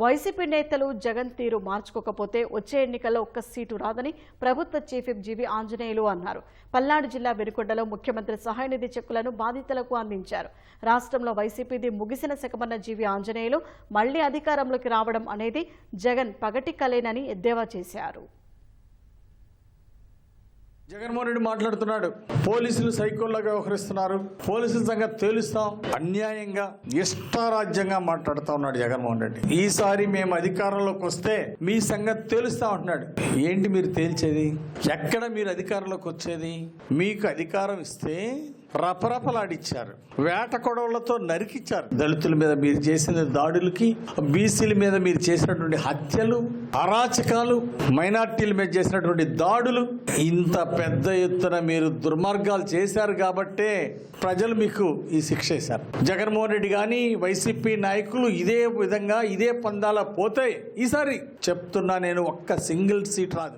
YCP నేతలు జగన్ తీరు మార్చుకోకపోతే వచ్చే ఎన్నికల్లో ఒక్క సీటు రాదని ప్రభుత్వ చీఫ్ జీవి ఆంజనేయులు అన్నారు. పల్నాడు జిల్లా వెనుకొండలో ముఖ్యమంత్రి సహాయ నిధి చెక్కులను బాధితులకు అందించారు. రాష్ట్రంలో వైసీపీది ముగిసిన శకమన్న జీవి ఆంజనేయులు మళ్ళీ అధికారంలోకి రావడం అనేది జగన్ పగటి కలేనని ఎద్దేవా చేశారు. జగన్మోహన్ రెడ్డి మాట్లాడుతున్నాడు. పోలీసులు సైకోల్లాగా వ్యవహరిస్తున్నారు. పోలీసుల సంగతి తేలుస్తాం. అన్యాయంగా ఇష్టారాజ్యంగా మాట్లాడుతా ఉన్నాడు జగన్మోహన్ రెడ్డి. ఈసారి మేము అధికారంలోకి వస్తే మీ సంగతి తేలుస్తాం అంటున్నాడు. ఏంటి మీరు తేల్చేది? ఎక్కడ మీరు అధికారంలోకి వచ్చేది? మీకు అధికారం ఇస్తే రపరపలాడిచ్చారు. వేట కొడవలతో నరికిచ్చారు. దళితుల మీద మీరు చేసిన దాడులకి బీసీల మీద మీరు చేసినటువంటి హత్యలు అరాచకాలు మైనార్టీల మీద చేసినటువంటి దాడులు ఇంత పెద్ద ఎత్తున మీరు దుర్మార్గాలు చేశారు కాబట్టే ప్రజలు మీకు ఈ శిక్ష వేశారు. జగన్మోహన్ రెడ్డి కానీ వైసీపీ నాయకులు ఇదే విధంగా ఇదే పందాల పోతే ఈసారి చెప్తున్నా నేను ఒక్క సింగిల్ సీట్ రాదు.